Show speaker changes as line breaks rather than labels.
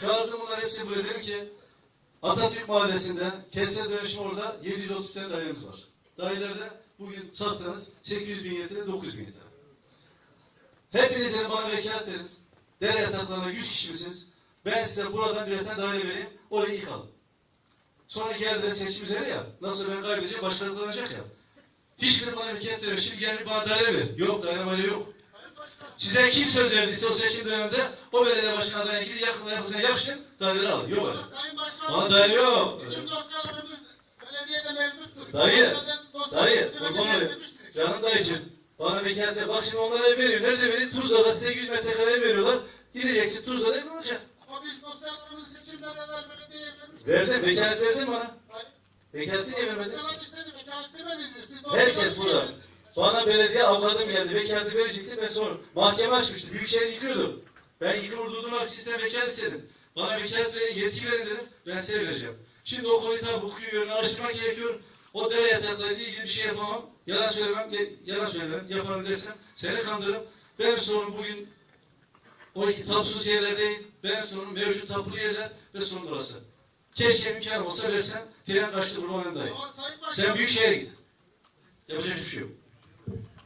Çağırdım bunları hepsini buraya ki Atatürk Mahallesi'nde kentsel dönüşüm orada 730 tane dairemiz var. Dairelerde bugün satsanız 800 bin yeter, 900 bin yeter. Hepinizin bana vekalet verin. Dere yataklarına 100 kişi misiniz? Ben size buradan bir tane daire vereyim. Orayı yıkalım. Sonra geldiler seçim üzere ya. Nasıl ben kaybedeceğim, başkaları kazanacak ya. Hiçbiri bana vekalet vermiyor. Şimdi gel bana daire ver. Yok daire yok. Size kim söz verdiyse o seçim döneminde o belediye başkanı adayına gidin yakın yapısına yapışın daireleri alın. Yok öyle.
Sayın Başkanım.
Bana daire yok.
Bizim dosyalarımız belediyede mevcuttur.
Dayı,
Dosyalarımız
dayı, kurban olayım. Canım dayıcığım. Bana vekalet. Bak şimdi onlara ev veriyor. Nerede veriyor? Tuzla'da 800 metrekare ev veriyorlar. Gideceksin Tuzla'da ev olacak.
Ama biz dosyalarımızı seçimden evvel belediyeye vermiştik.
Verdim. Vekalet verdin bana.
Hayır.
Vekaleti niye vermedin?
Dosyalar istedi, vekalet vermediniz. Siz
Herkes burada. Bana belediye avukatım geldi. Vekaleti vereceksin ben sonra. Mahkeme açmıştı. Büyükşehir yıkıyordu. Ben yıkımı durdurmak için sen vekalet istedim. Bana vekalet verin, yetki verin dedim. Ben size vereceğim. Şimdi o konuyu tabi hukuki yönünü araştırmak gerekiyor. O dere yataklarıyla ilgili bir şey yapamam. Yalan söylemem, yalan söylerim. Yaparım dersen seni kandırırım. Benim sorunum bugün o tapsuz yerler değil. Benim sorunum mevcut tapulu yerler ve sorun burası. Keşke imkanım olsa versen tren kaçtı bulmam dayı. Sen büyük şehre git. Yapacak hiçbir şey yok.